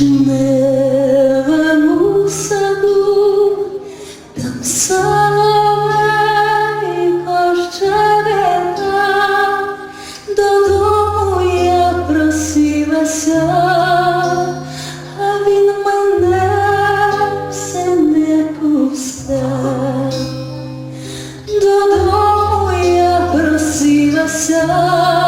вишневому саду, там соловейко щебета, додому я просилася, а він мене все не пустив. Додому я просилася.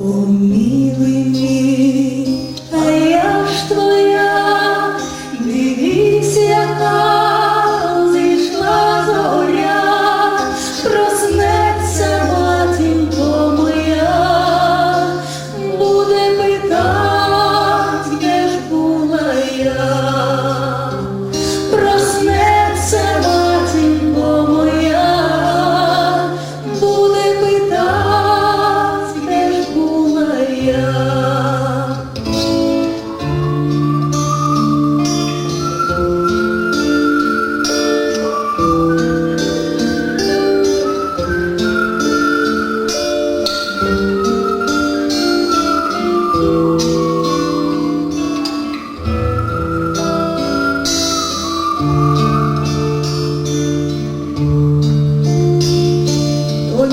Oh, me.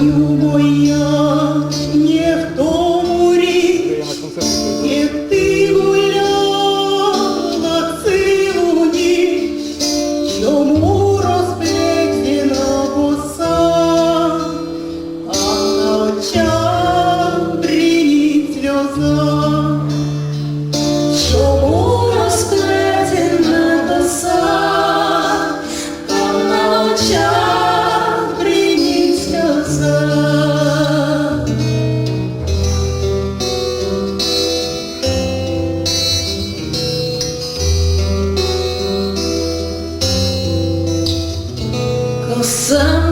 you, boy. сам